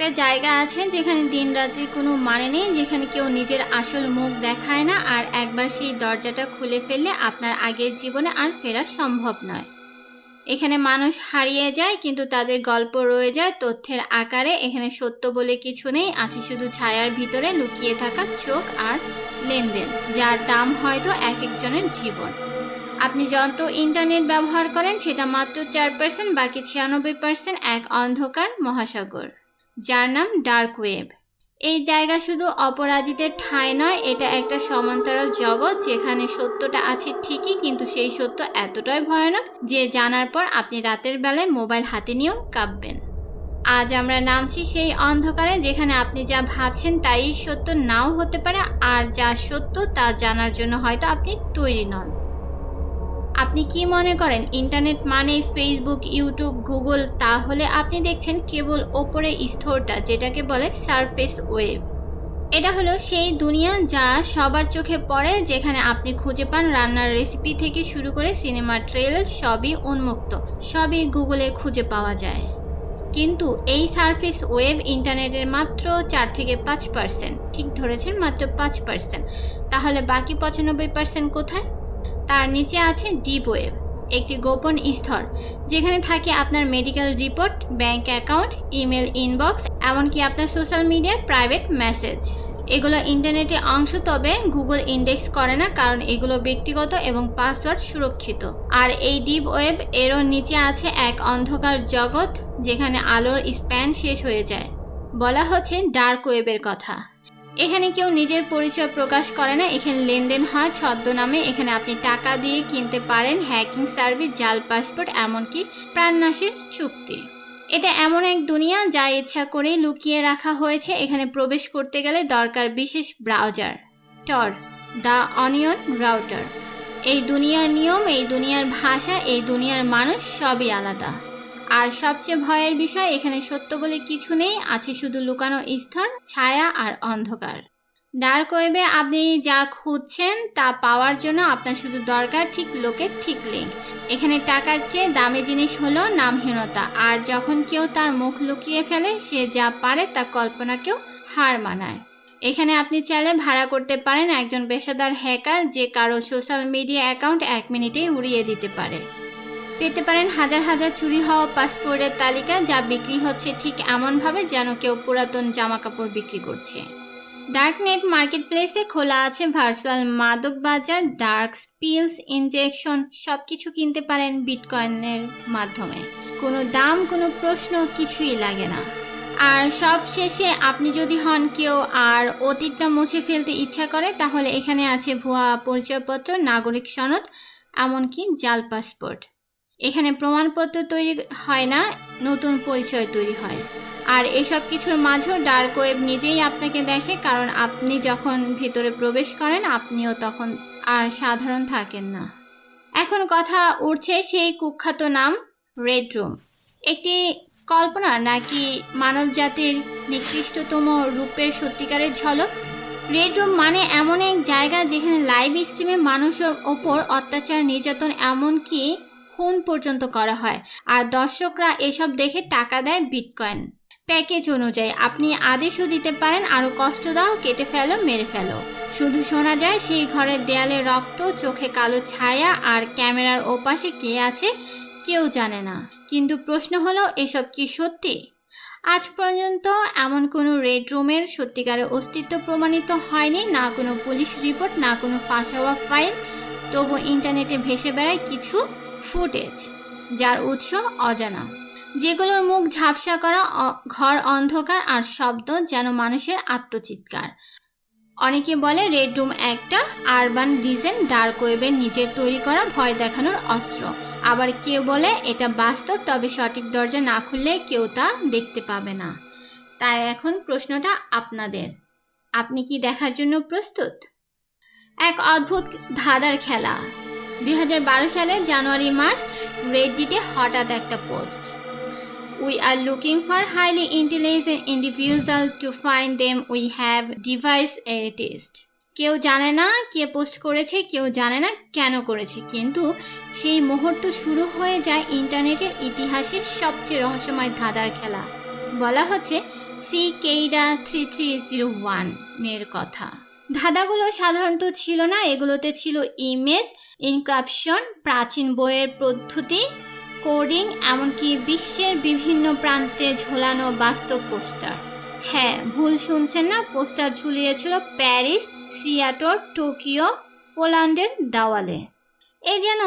একটা জায়গা আছে যেখানে দিন রাত্রির কোনো মানে নেই, যেখানে কেউ নিজের আসল মুখ দেখায় না আর একবার সেই দরজাটা খুলে ফেললে আপনার আগের জীবনে আর ফেরা সম্ভব নয়। এখানে মানুষ হারিয়ে যায় কিন্তু তাদের গল্প রয়ে যায় তথ্যের আকারে। এখানে সত্য বলে কিছু নেই, আছে শুধু ছায়ার ভিতরে লুকিয়ে থাকা চোখ আর লেনদেন, যার দাম হয়তো এক একজনের জীবন। আপনি যত ইন্টারনেট ব্যবহার করেন, সেটা মাত্র চার পার্সেন্ট বাকি ছিয়ানব্বই পার্সেন্ট এক অন্ধকার মহাসাগর। যার নাম ডার্ক ওয়েব। এই জায়গা শুধু অপরাধীদের ঠাঁই নয়, এটা একটা সমান্তরাল জগৎ যেখানে সত্যটা আছে ঠিকই, কিন্তু সেই সত্য এতটাই ভয়ানক যে জানার পর আপনি রাতের বেলায় মোবাইল হাতে নিয়েও কাঁপবেন। আজ আমরা নামছি সেই অন্ধকারে যেখানে আপনি যা ভাবছেন তাই সত্য নাও হতে পারে, আর যা সত্য তা জানার জন্য হয়তো আপনি তৈরি নন। আপনি কি মনে করেন ইন্টারনেট মানে ফেসবুক ইউটিউব গুগল তাহলে আপনি দেখছেন কেবল ওপরে স্তরটা, যেটাকে বলে সারফেস ওয়েব এটা হলো সেই দুনিয়া যা সবার চোখে পড়ে, যেখানে আপনি খুঁজে পান রান্নার রেসিপি থেকে শুরু করে সিনেমার ট্রেলার সবই উন্মুক্ত, সবই গুগলে খুঁজে পাওয়া যায়। কিন্তু এই সারফেস ওয়েব ইন্টারনেটের মাত্র চার থেকে পাঁচ পার্সেন্ট ঠিক ধরেছেন মাত্র পাঁচ পার্সেন্ট তাহলে বাকি পঁচানব্বই পার্সেন্ট কোথায়? তার নিচে আছে ডিপ ওয়েব একটি গোপন স্তর, যেখানে থাকে আপনার medical report bank account email inbox এমনকি আপনার সোশ্যাল মিডিয়ার প্রাইভেট মেসেজ এগুলো ইন্টারনেটে অংশ, তবে গুগল ইন্ডেক্স করে না, কারণ এগুলো ব্যক্তিগত এবং পাসওয়ার্ড সুরক্ষিত। আর এই ডিপ ওয়েব এরও নিচে আছে এক অন্ধকার জগৎ, যেখানে আলোর স্প্যান শেষ হয়ে যায়। বলা হচ্ছে ডার্ক ওয়েবের কথা। এখানে কেউ নিজের পরিচয় প্রকাশ করে না। এখানে লেনদেন হয়, ছদ্মনামে। এখানে আপনি টাকা দিয়ে কিনতে পারেন, হ্যাকিং সার্ভিস, জাল পাসপোর্ট, এমনকি প্রাণনাশের চুক্তি। এটা এমন এক দুনিয়া যা ইচ্ছা করেই লুকিয়ে রাখা হয়েছে। এখানে প্রবেশ করতে গেলে দরকার বিশেষ browser. Tor, the onion router. এই দুনিয়ার নিয়ম, এই দুনিয়ার ভাষা, এই দুনিয়ার মানুষ সবই আলাদা। আর সবচেয়ে ভয়ের বিষয়, এখানে সত্য বলে কিছু নেই, আছে শুধু লুকানো স্তর ছায়া আর অন্ধকার। ডার্ক ওয়েবে আপনি যা খুঁজছেন তা পাওয়ার জন্য আপনার শুধু দরকার ঠিক লোকের ঠিক লিঙ্ক এখানে টাকার চেয়ে দামি জিনিস হলো নামহীনতা, আর যখন কেউ তার মুখ লুকিয়ে ফেলে, সে যা পারে তা কল্পনাকেও হার মানায়। এখানে আপনি চাইলে ভাড়া করতে পারেন একজন পেশাদার হ্যাকার যে কারও সোশ্যাল মিডিয়া অ্যাকাউন্ট এক মিনিটেই উড়িয়ে দিতে পারে। পেতে পারেন হাজার হাজার চুরি হওয়া পাসপোর্টের তালিকা যা বিক্রি হচ্ছে ঠিক এমনভাবে যেন কেউ পুরাতন জামা কাপড় বিক্রি করছে। ডার্কনেট মার্কেট প্লেসে খোলা আছে ভার্চুয়াল মাদক বাজার ডার্ক পিলস ইনজেকশন সব কিছু কিনতে পারেন বিটকয়েনের মাধ্যমে। কোনো দাম, কোনো প্রশ্ন কিছুই লাগে না। আর সব শেষে আপনি যদি হন কেউ আর অতীতটা মুছে ফেলতে ইচ্ছা করে, তাহলে এখানে আছে ভুয়া পরিচয়পত্র, নাগরিক সনদ, এমনকি জাল পাসপোর্ট। এখানে প্রমাণপত্র তৈরি হয় না, নতুন পরিচয় তৈরি হয়। আর এসব কিছুর মাঝেও ডার্ক ওয়েব নিজেই আপনাকে দেখে, কারণ আপনি যখন ভেতরে প্রবেশ করেন, আপনিও তখন আর সাধারণ থাকেন না। এখন কথা উঠছে সেই কুখ্যাত নাম, রেড রুম। একটি কল্পনা নাকি মানব জাতির নিকৃষ্টতম রূপের সত্যিকারের ঝলক? রেড রুম মানে এমন এক জায়গা যেখানে লাইভ স্ট্রিমে মানুষের ওপর অত্যাচার, নির্যাতন, এমনকি খুন পর্যন্ত করা হয়। আর দর্শকরা এসব দেখে টাকা দেয় বিটকয়েন। প্যাকেজ অনুযায়ী আপনি আদেশও দিতে পারেন আরও কষ্ট দাও, কেটে ফেলো, মেরে ফেলো। শুধু শোনা যায় সেই ঘরের দেয়ালে রক্ত, চোখে কালো ছায়া আর ক্যামেরার ওপাশে কে আছে কেউ জানে না। কিন্তু প্রশ্ন হলো, এসব কি সত্যি? আজ পর্যন্ত এমন কোনো রেড রুমের সত্যিকারের অস্তিত্ব প্রমাণিত হয়নি, না কোনো পুলিশ রিপোর্ট, না কোনো ফাঁস হওয়া ফাইল। তবু ইন্টারনেটে ভেসে বেড়ায় কিছু ফুটেজ, যার উৎস অজানা। যেগুলোর মুখ ঝাপসা করা ঘর অন্ধকার আর শব্দ যেন মানুষের আত্মচিৎকার। অনেকে বলে রেড রুম একটা আরবান ডিজেন ডার্ক ওয়েবের নিজের তৈরি করা ভয় দেখানোর অস্ত্র। আবার কেউ বলে এটা বাস্তব, তবে সঠিক দরজা না খুললে কেউ তা দেখতে পাবে না। তাই এখন প্রশ্নটা আপনাদের। আপনি কি দেখার জন্য প্রস্তুত? এক অদ্ভুত ধাঁধার খেলা। দুই সালে জানুয়ারি মাস রেডডিটে হঠাৎ একটা post. We are looking for highly intelligent individual to find them we have device a test কেউ জানে না কে পোস্ট করেছে, কেউ জানে না কেন করেছে, কিন্তু সেই মুহূর্ত শুরু হয়ে যায় ইন্টারনেটের ইতিহাসের সবচেয়ে রহস্যময় ধাঁধার খেলা। বলা হচ্ছে cicada three three zero ওয়ানের কথা। ধাঁধাগুলো সাধারণত ছিল না, এগুলোতে ছিল ইমেজ, ইনক্রাপশন, প্রাচীন বইয়ের পদ্ধতি, কোডিং, এমনকি বিশ্বের বিভিন্ন প্রান্তে ঝোলানো বাস্তব পোস্টার। হ্যাঁ ভুল শুনছেন না, পোস্টার ঝুলিয়েছিল প্যারিস সিয়াটোর টোকিও, পোল্যান্ডের দাওয়ালে। এ যেন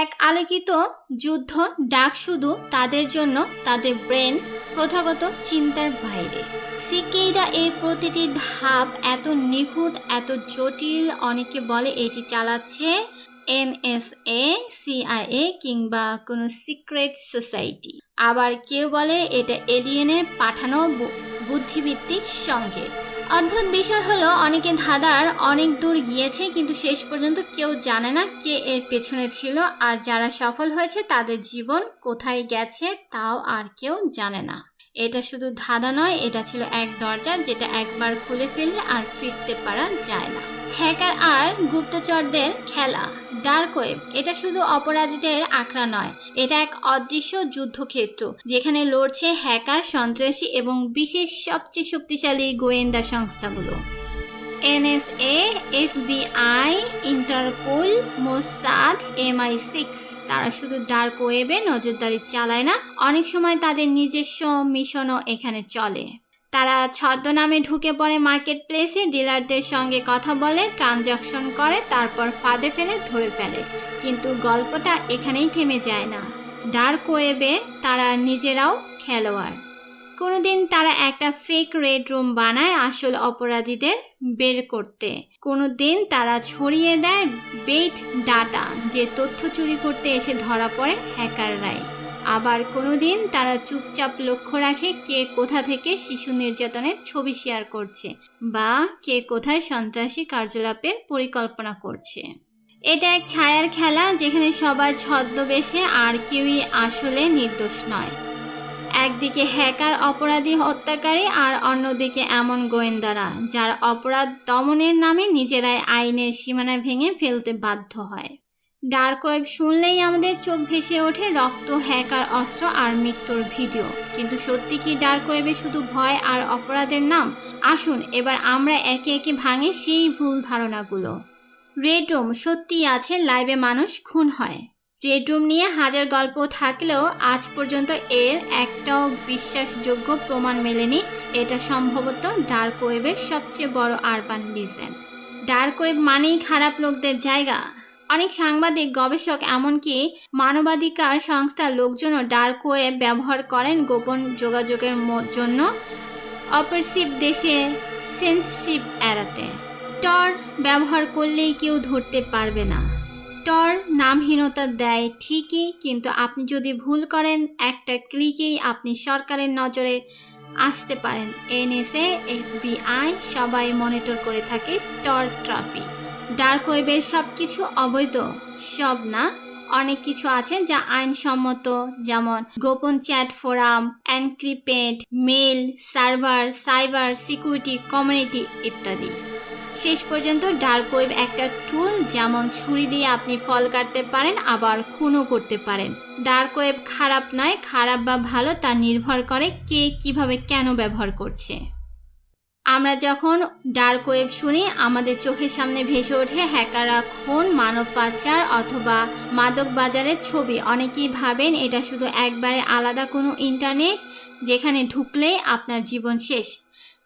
এক আলোকিত যুদ্ধ, ডাক শুধু তাদের জন্য, তাদের ব্রেন, প্রথাগত চিন্তার বাইরে। সিকেইডা এর প্রতিটি ধাপ এত নিখুঁত, এত জটিল, অনেকে বলে এটি চালাচ্ছে এনএসএ, সিআইএ কিংবা কোনো সিক্রেট সোসাইটি। আবার কেউ বলে এটা এলিয়েনের পাঠানো বুদ্ধিভিত্তিক সংকেত। অদ্ভুত বিষয় হলো, অনেকে ধাঁধার অনেক দূর গিয়েছে কিন্তু শেষ পর্যন্ত কেউ জানে না কে এর পেছনে ছিল আর যারা সফল হয়েছে তাদের জীবন কোথায় গেছে তাও আর কেউ জানে না। এটা শুধু ধাঁধা নয়, এটা ছিল এক দরজা যেটা একবার খুলে ফেললে আর ফিরতে পারা যায় না। হ্যাকার আর গুপ্তচরদের খেলা, ডার্ক ওয়েব, এটা শুধু অপরাধীদের আঁকড়া নয়, এটা এক অদৃশ্য যুদ্ধক্ষেত্র যেখানে লড়ছে হ্যাকার, সন্ত্রাসী এবং বিশেষ সবচেয়ে শক্তিশালী গোয়েন্দা সংস্থাগুলো। NSA FBI Interpol Mossad MI six তারা শুধু ডার্ক ওয়েবে নজরদারি চালায় না, অনেক সময় তাদের নিজস্ব মিশনও এখানে চলে। তারা ছদ্মনামে ঢুকে পড়ে মার্কেট প্লেসে ডিলারদের সঙ্গে কথা বলে ট্রানজাকশন করে, তারপর ফাঁদে ফেলে, ধরে ফেলে। কিন্তু গল্পটা এখানেই থেমে যায় না। ডার্ক ওয়েবে তারা নিজেরাও খেলোয়াড়। কোনোদিন তারা একটা ফেক রেড রুম বানায় আসল অপরাধীদের বের করতে। কোনোদিন তারা ছড়িয়ে দেয় বেট ডাটা যে তথ্য চুরি করতে এসে ধরা পড়ে হ্যাকাররাই আবার কোনোদিন তারা চুপচাপ লক্ষ্য রাখে কে কোথা থেকে শিশু নির্যাতনের ছবি শেয়ার করছে বা কে কোথায় সন্ত্রাসী কার্যকলাপের পরিকল্পনা করছে। এটা এক ছায়ার খেলা যেখানে সবাই ছদ্মবেশে আর কেউই আসলে নির্দোষ নয়। একদিকে হ্যাকার অপরাধী হত্যাকারী আর অন্যদিকে এমন গোয়েন্দারা, যারা অপরাধ দমনের নামে নিজেরাই আইনের সীমানা ভেঙে ফেলতে বাধ্য হয়। ডার্ক ওয়েব শুনলেই আমাদের চোখ ভেসে ওঠে রক্ত, হ্যাকার অস্ত্র আর মৃত্যুর ভিডিও। কিন্তু সত্যি কি ডার্ক ওয়েবে শুধু ভয় আর অপরাধের নাম? আসুন, এবার আমরা একে একে ভাঙে সেই ভুল ধারণাগুলো। রেড রুম সত্যিই আছে, লাইভে মানুষ খুন হয়। রেড রুম নিয়ে হাজার গল্প থাকলেও আজ পর্যন্ত এর একটাও বিশ্বাসযোগ্য প্রমাণ মেলেনি। এটা সম্ভবত ডার্ক ওয়েবের সবচেয়ে বড় আরবান লিজেন্ড ডার্ক ওয়েব মানেই খারাপ লোকদের জায়গা। অনেক সাংবাদিক, গবেষক, এমনকি মানবাধিকার সংস্থার লোকজনও ডার্ক ওয়েব ব্যবহার করেন গোপন যোগাযোগের জন্য অপারসিভ দেশে সেন্সশিপ এড়াতে। টর ব্যবহার করলেই কেউ ধরতে পারবে না। টর নামহীনতা দেয় ঠিকই, কিন্তু আপনি যদি ভুল করেন, একটা ক্লিকেই আপনি সরকারের নজরে আসতে পারেন। এনএসএ, এফবিআই সবাই মনিটর করে থাকে টর ট্রাফিক। ডার্ক ওয়েবের সব কিছু অবৈধ, সব না। অনেক কিছু আছে যা আইনসম্মত, যেমন গোপন chat forum encrypted mail server, cyber, security, community ইত্যাদি। শেষ পর্যন্ত ডার্ক ওয়েব একটা টুল যেমন ছুরি দিয়ে আপনি ফল কাটতে পারেন, আবার খুনও করতে পারেন। ডার্ক ওয়েব খারাপ নয়, খারাপ বা ভালো তা নির্ভর করে কে কীভাবে কেন ব্যবহার করছে। আমরা যখন ডার্ক ওয়েব শুনি, আমাদের চোখের সামনে ভেসে ওঠে হ্যাকাররা খুন, মানব পাচার অথবা মাদক বাজারের ছবি। অনেকেই ভাবেন এটা শুধু একবারে আলাদা কোনো ইন্টারনেট যেখানে ঢুকলেই আপনার জীবন শেষ।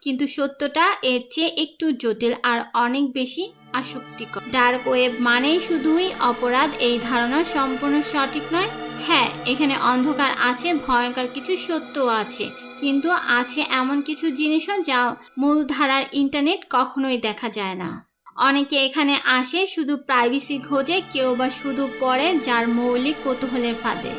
কিন্তু সত্যটা এর চেয়ে একটু জটিল আর অনেক বেশি আসক্তিকর। ডার্ক ওয়েব মানেই শুধুই অপরাধ, এই ধারণা সম্পূর্ণ সঠিক নয়। হ্যাঁ এখানে অন্ধকার আছে, ভয়ঙ্কর কিছু সত্য আছে, কিন্তু আছে এমন কিছু জিনিসও যা মূলধারার ইন্টারনেট কখনোই দেখা যায় না। অনেকে এখানে আসে শুধু প্রাইভেসি খোঁজে, কেউ বা শুধু পড়ে, যার মৌলিক কৌতূহলের ফাঁদে।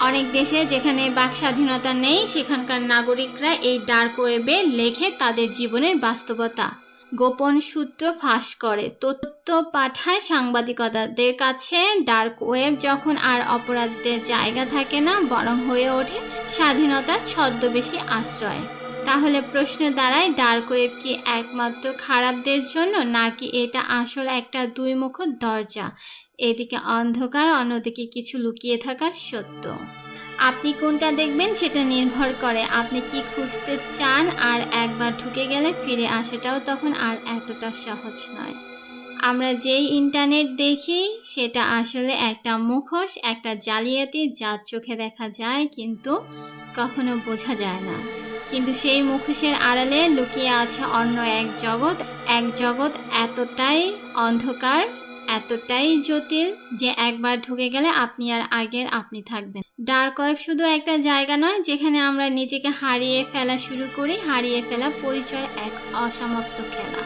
অনেক দেশে যেখানে বাক স্বাধীনতা নেই, সেখানকার নাগরিকরা এই ডার্ক ওয়েবে লেখে তাদের জীবনের বাস্তবতা। গোপন সূত্র ফাঁস করে। তথ্য পাঠায় সাংবাদিকতাদের কাছে। ডার্ক ওয়েব যখন আর অপরাধীদের জায়গা থাকে না, বরং হয়ে ওঠে স্বাধীনতার ছদ্মবেশী আশ্রয়। তাহলে প্রশ্ন দাঁড়ায় ডার্ক ওয়েব কি একমাত্র খারাপদের জন্য, নাকি এটা আসলে একটা দুইমুখ দরজা? এদিকে অন্ধকার, অন্যদিকে কিছু লুকিয়ে থাকা সত্য। আপনি কোনটা দেখবেন সেটা নির্ভর করে, আপনি কি খুঁজতে চান আর একবার ঢুকে গেলে ফিরে আসাটাও তখন আর এতটা সহজ নয়। আমরা যেই ইন্টারনেট দেখি, সেটা আসলে একটা মুখোশ, একটা জালিয়াতি যার চোখে দেখা যায় কিন্তু কখনো বোঝা যায় না। কিন্তু সেই মুখোশের আড়ালে লুকিয়ে আছে অন্য এক জগৎ এক জগৎ এতটাই অন্ধকার এতটাই জটিল যে একবার ঢুকে গেলে আপনি আর আগের আপনি থাকবেন। ডার্ক ওয়েব শুধু একটা জায়গা নয়, যেখানে আমরা নিজেকে হারিয়ে ফেলা শুরু করি, হারিয়ে ফেলা পরিচয় এক অসমাপ্ত খেলা।